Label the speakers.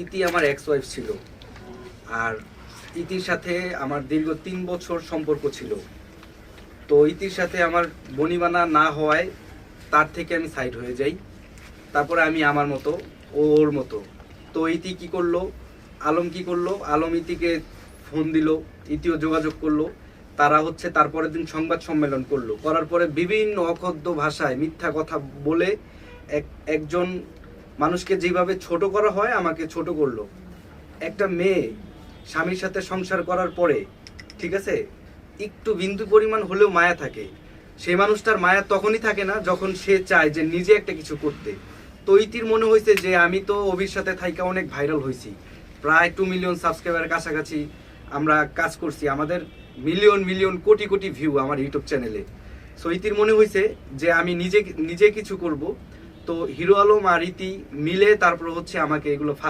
Speaker 1: ইতি আমার ex wife ছিল। আর ইতির সাথে আমার দীর্ঘ তিন বছর সম্পর্ক ছিল। তো ইতির সাথে আমার বনিবানা না হওয়ায় তার থেকে আমি সাইড হয়ে যাই। তারপরে আমি আমার মতো, ওর মতো। তো ইতি কি করল? আলম কি করল? আলম ইতিকে ফোন দিল, ইতিও যোগাযোগ করল। তারা হচ্ছে তারপরের দিন সংবাদ সম্মেলন করল। করার পরে বিভিন্ন অকথ্য ভাষায় মিথ্যা কথা বলে এক একজন মানুষকে যেভাবে ছোট করা হয়, আমাকে ছোট করল। একটা মেয়ে স্বামীর সাথে সংসার করার পরে, ঠিক আছে, একটু বিন্দু পরিমাণ হলেও মায়া থাকে। সেই মানুষটার মায়া তখনই থাকে না যখন সে চায় যে নিজে একটা কিছু করতে। তো ইতির মনে হয়েছে যে আমি তো অভির সাথে থাইকা অনেক ভাইরাল হয়েছি। প্রায় টু মিলিয়ন সাবস্ক্রাইবারের কাছাকাছি আমরা কাজ করছি। আমাদের million million crore crore view আমার ইউটিউব চ্যানেলে সো ইতির মনে হয়েছে যে আমি নিজে নিজে কিছু করব। তো হিরো আলম আর রীতি মিলে তারপর হচ্ছে আমাকে এগুলো